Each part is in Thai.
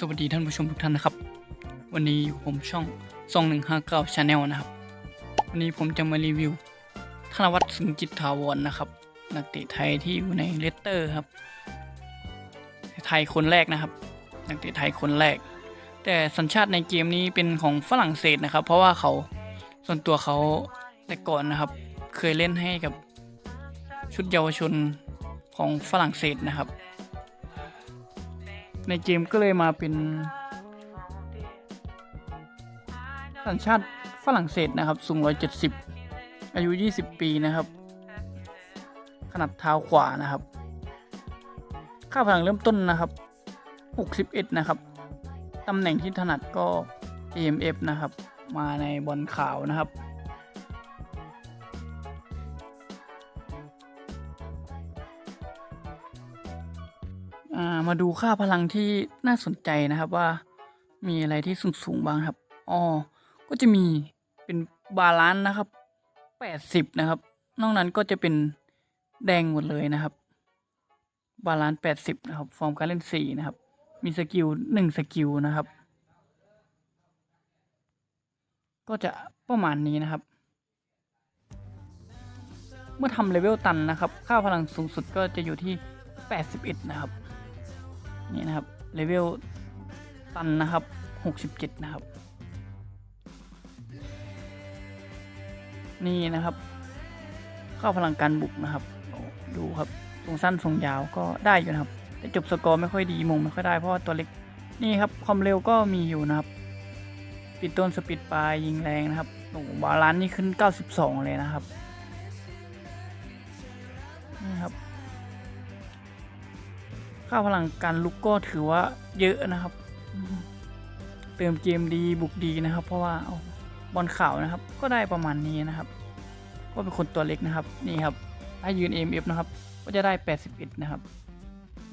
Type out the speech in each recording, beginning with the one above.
สวัสดีท่านผู้ชมทุกท่านนะครับ วันนี้ผมช่องซองหนึ่งห้าเก้าชาแนลนะครับ วันนี้ผมจะมารีวิว ธนวัฒน์สุนจิตถาวรนะครับ นักเตะไทยที่อยู่ในเลสเตอร์ครับ ไทยคนแรกนะครับ นักเตะไทยคนแรก แต่สัญชาติในเกมนี้เป็นของฝรั่งเศสนะครับ เพราะว่าเขาส่วนตัวเขาแต่ก่อนนะครับ เคยเล่นให้กับชุดเยาวชนของฝรั่งเศสนะครับ ในเกมก็เลยมาเป็นสัญชาติฝรั่งเศสนะครับสูง 170 อายุ 20 ปีนะครับ ขนาดเท้าขวานะครับ ค่าพลังเริ่มต้นนะครับ 61 นะครับ ตำแหน่งที่ถนัดก็ AMF นะครับ มาในบอลขาวนะครับ มาดูค่าพลังที่น่าสนใจนะครับว่ามีอะไรที่สูงสูงๆบ้างครับอ๋อก็จะมีเป็นบาลานซ์นะครับแปดสิบนะครับ นอกนั้นก็จะเป็นแดงหมดเลยนะครับ บาลานซ์แปดสิบนะครับ ฟอร์มการเล่นสี่นะครับ มีสกิลหนึ่งสกิลนะครับ ก็จะประมาณนี้นะครับ เมื่อทำเลเวลตันนะครับ ค่าพลังสูงสุดก็จะอยู่ที่ 81 นะครับ นี่นะครับเลเวลตันนะครับ 67 นะครับ นี่นะครับ เข้าพลังการบุกนะครับ ดูครับทรงสั้นทรงยาวก็ได้อยู่นะครับ แต่จบสกอร์ไม่ค่อยดีมงไม่ค่อยได้เพราะว่าตัวเล็กนี่ครับความเร็วก็มีอยู่นะครับปิดต้นสปีดปลายยิงแรงนะครับโอ้บาลานซ์นี่ขึ้น 92 เลยนะครับนี่ครับ ค่าพลังการลุกก็ถือว่าเยอะนะครับ เติมเกมดีบุกดีนะครับ เพราะว่าอบอลข่าวนะครับ ก็ได้ประมาณนี้นะครับ ก็เป็นคนตัวเล็กนะครับ นี่ครับ ถ้ายืน AMF นะครับ ก็จะได้ 81 นะครับ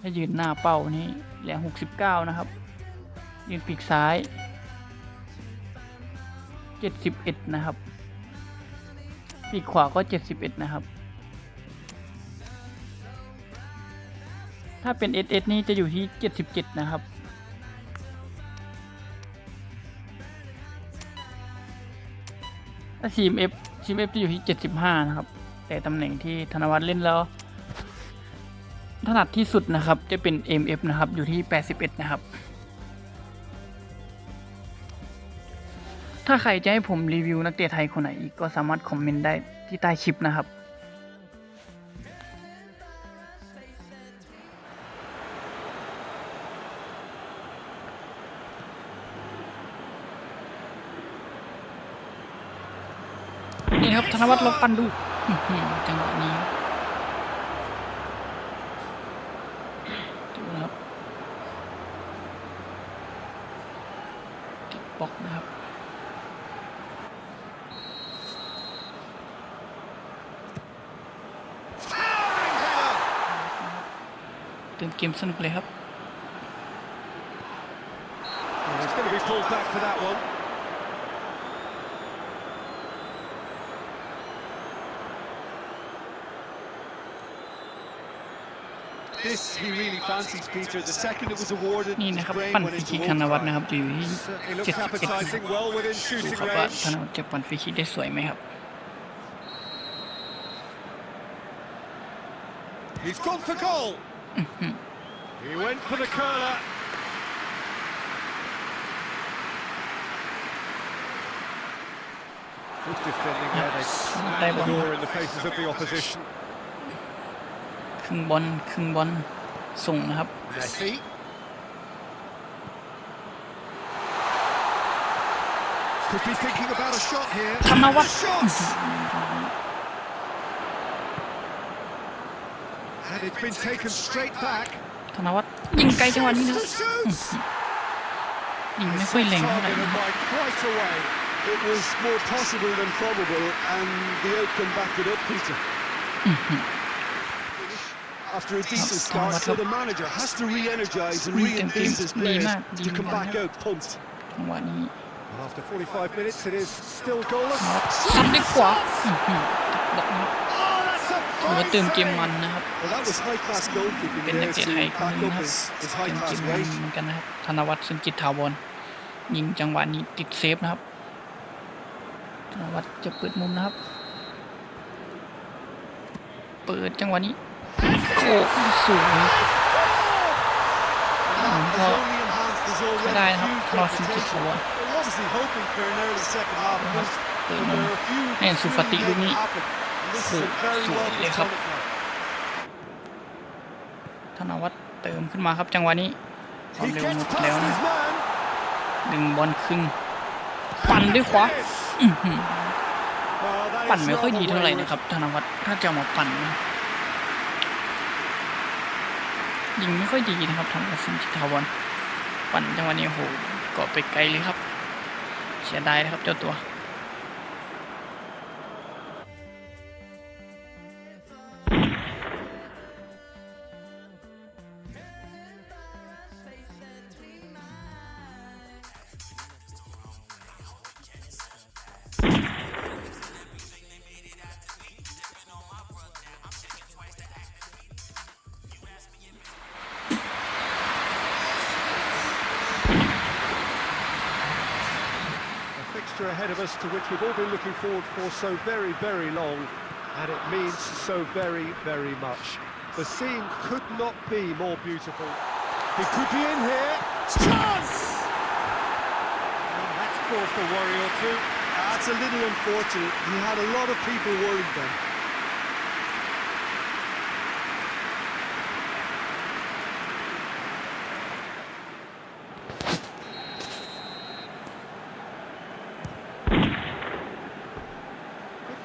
ถ้ายืนหน้าเป้านี่แหลง69 นะครับ ยืนปีกซ้าย 71 นะครับปีกขวาก็ 71 นะครับ ถ้าเป็น SS นี่จะอยู่ที่ 77 นะครับ ถ้าทีม F ทีม F จะอยู่ที่ 75 นะครับ แต่ตำแหน่งที่ธนวัฒน์เล่นแล้ว ถนัดที่สุดนะครับ จะเป็น MF นะครับ อยู่ที่ 81 นะครับ ถ้าใครจะให้ผมรีวิวนักเตะไทยคนไหนอีกก็สามารถคอมเมนต์ได้ที่ใต้คลิปนะครับ นี่ครับธนวัฒน์ลองปั้นดูจังหวะนี้ดูนะครับติดบล็อกนะครับเติมเกมสนุกเลยครับ Well, he's going to be pulled back for that one. This he really fancies, Peter. The second it was awarded, นี่ his นะครับ brain ปั่น went ฟรี into คิกธนวัฒน์ overdrive. นะครับจะอยู่ที่ Certainly looks 71นะครับ appetising, well within ดู shooting ครับว่า range. ธนวัฒน์จะปั่นฟรีคิกได้สวยไหมครับ He's gone for goal. he went for the curler. Good defending there. They slammed the door in the faces of the opposition. ครึ่งบอลครึ่งบอลส่งนะครับ Messi. Could be thinking about a shot here. ธนวัฒน์ Shots! And it's been taken straight back. ธนวัฒน์ยิงไกลจังหวะนี้นะครับ To shoot! ยิงไม่ค่อยแรงเท่าไหร่ Targeted นะครับ by quite a way. It was more possible than probable, and the outcome backed it up, Peter. After a decent start, so the manager has to re-energise and re-enthuse his players to come back out pumped. จังหวะนี้ And after 45 minutes, it is still ธนวัฒ goalless. น์ซัดด้วยขวาอื้อหือติดบล็อกนะครับ Oh, that's a ถือว่าเติมเกมมันนะครับ Well, that was high-class goalkeeping เป็นนัก there เตะ to ไทยคน back หนึง up นะครับ his, his เป็นเก high-class มมัน race. เหมือนกันนะครับ ธนวัฒน์สุนจิตถาวรยิงจังหวะนี้ติดเซฟนะครับ ธนวัฒน์จะเปิดมุมนะครับ เปิดจังหวะนี้ โอ้ขึ้สูงก็ไม่ได้นะครับรอฟิวจิตัวนะเติมนให้สุฟติลูกนี้สวยเลยครับธนวัฒน์เติมขึ้นมาครับจังหวะนี้ความเร็วหมดแล้วนะดึงบอลครึ่งปั่นด้วยขวาปั่นไม่ค่อยดีเท่าไหร่นะครับธนวัฒน์ถ้าจะมาปั่นนะ ยิงไม่ค่อยดีนะครับธนวัฒน์สินจิตาวรปั่นจังหวะนี้โอ้โหเกาะไปไกลเลยครับ เสียดายนะครับเจ้าตัว Ahead of us to which we've all been looking forward for so very, very long, and it means so very, very much. The scene could not be more beautiful. He could be in here. Chance! That's caused a worry or two. That's a little unfortunate. He had a lot of people worried then.